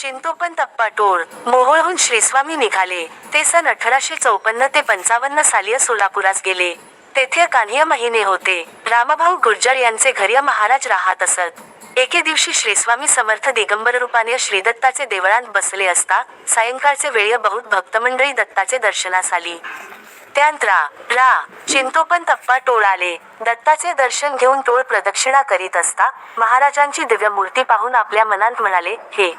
चिंतोपंत अप्पा टोळ मोहोळहून श्रीस्वामी निघाले. ते सन अठराशे चौपन्न ते पंचावन्न साली सोलापुरास गेले. तेथे कान्ह्य महिने होते. रामभाऊ गुर्जर यांचे घरी महाराज राहत असत. एके दिवशी श्रीस्वामी समर्थ दिगंबर रूपाने श्रीदत्ताचे देवळात बसले असता सायंकाळचे वेळी बहुत भक्तमंडळी दत्ताचे दर्शनास आली. त्यांत रा रा चिंतोपंत अप्पा टोळ आले. दत्ताचे दर्शन घेऊन टोळ प्रदक्षिणा करीत असता महाराजांची दिव्य मूर्ती पाहून आपल्या मनात म्हणाले हे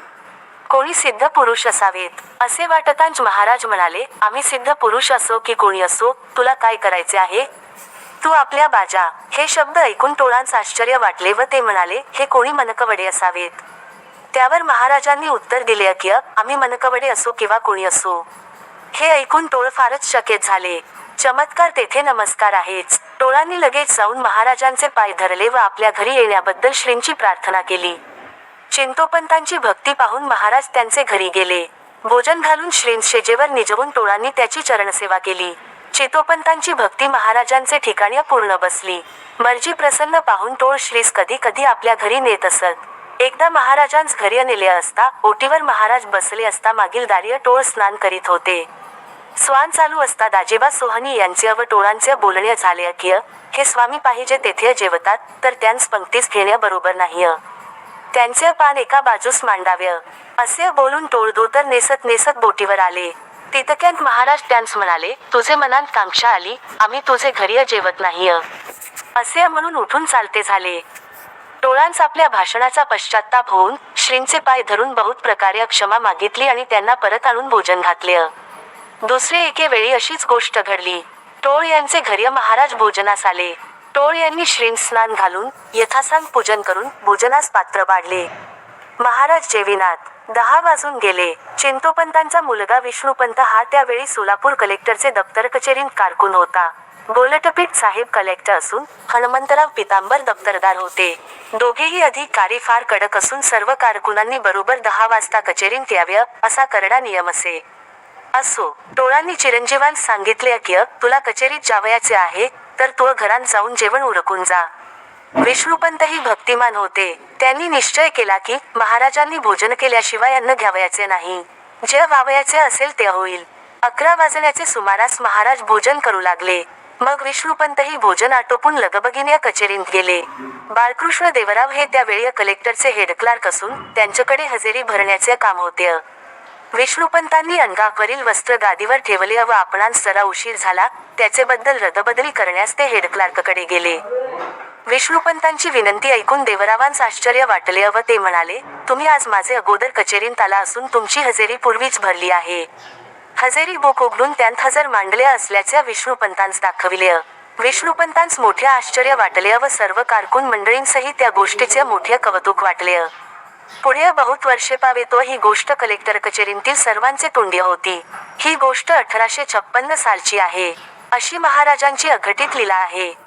कोणी सिद्ध पुरुष असावेत? असे वाटतांच महाराज म्हणाले आम्ही सिद्ध पुरुष असो की कोणी असो तुला काय करायचे आहे? तू आपल्या बाजा. हे शब्द ऐकून टोळांच आश्चर्य वाटले व ते म्हणाले हे कोणी मनकवडे असावेत? त्यावर महाराजांनी उत्तर दिले की आम्ही मनकवडे असो किंवा कोणी असो. हे ऐकून टोळ फारच शकेत झाले. चमत्कार तेथे नमस्कार आहेच. टोळांनी लगेच जाऊन महाराजांचे पाय धरले व आपल्या घरी येण्याबद्दल श्रींची प्रार्थना केली. चिंतोपंतांची भक्ती पाहून महाराज त्यांचे घरी गेले. भोजन घालून श्रींस शेजेवर निजवून टोळांनी त्याची चरणसेवा केली. चितोपंतांची भक्ती महाराजांचे ठिकाणी पूर्ण बसली. मर्जी प्रसन्न पाहून टोळ श्रीस कधी कधी आपल्या घरी नेत असत. एकदा महाराजांस घरी नेले असता ओटीवर महाराज बसले असता मागील दार्य टोळ स्नान करीत होते. स्वान चालू असता दाजेबा सोहनी यांचे व टोळांचे बोलणे झाले की हे स्वामी पाहिजे तेथे जेवतात तर त्यांस पंक्तीस घेण्याबरोबर नाही त्यांचे पान एका बाजूस मांडावे. असे बोलून टोळदोतर नेसत नेसत बोटीवर आले. तितक्यात महाराज त्यांस म्हणाले तुझे मनात कांक्षा आली आम्ही तुझे घरी जेवत नाही असे म्हणून उठून चालते झाले. टोळांस आपल्या भाषणाचा पश्चाताप होऊन श्रींचे पाय धरून बहुत प्रकारे क्षमा मागितली आणि त्यांना परत आणून भोजन घातले. दुसरे एके वेळी अशीच गोष्ट घडली. टोळ यांचे घरी महाराज भोजनास आले. टोळ यांनी श्रीं स्नान घालून यथासांग पूजन करून भोजनास पात्र बाढले महाराज जेविनाथ दहा वाजून गेले. चिंतोपंतांचा मुलगा विष्णुपंत हा त्यावेळी सोलापूर कलेक्टरचे दप्तर कचेरीत कारकून होता. गोलटपीठ साहेब कलेक्टर असून हनुमंतराव पितांबर दप्तरदार होते. दोघेही अधिकारी फार कडक असून सर्व कारकुनांनी बरोबर दहा वाजता कचेरीत याव्या असा करडा नियम असे. असो टोळांनी चिरंजीवांस सांगितले की तुला कचेरीत जावयाचे आहे तर तू घरात जाऊन जेवण उरकून जा. विष्णुपंतही भक्तिमान होते. त्यांनी निश्चय केला की महाराजांनी भोजन केल्याशिवाय अन्न घ्यावयाचे नाही. जे व्हावयाचे असेल ते होईल. अकरा वाजण्याचे सुमारास महाराज भोजन करू लागले. मग विष्णुपंतही भोजन आटोपून लगबगीने कचेरीत गेले. बाळकृष्ण देवराव हे त्यावेळी कलेक्टरचे हेड क्लार्क असून त्यांच्याकडे हजेरी भरण्याचे काम होते. विष्णुपंतांनी अंगावरील वस्त्र गादीवर ठेवले व आपणास जरा उशीर झाला त्याचे बद्दल रदबदली करण्यास ते हेड क्लार्ककडे गेले. विष्णुपंतांची विनंती ऐकून देवरावांस आश्चर्य वाटले व ते म्हणाले तुम्ही आज माझे अगोदर कचेरीत आला असून तुमची हजेरी पूर्वीच भरली आहे. हजेरी बुक उघडून त्यांत हजर मांडले असल्याचे विष्णुपंतांस दाखविले. विष्णुपंतांस मोठे आश्चर्य वाटले व सर्व कारकून मंडळींसही त्या गोष्टीचे मोठे कौतुक वाटले. पुढे बहुत वर्षे पावे तो ही गोष्ट कलेक्टर कचेरीतील सर्वांचे तोंडी होती. ही गोष्ट अठराशे छप्पन्न सालची आहे. अशी महाराजांची अघटित लीला आहे.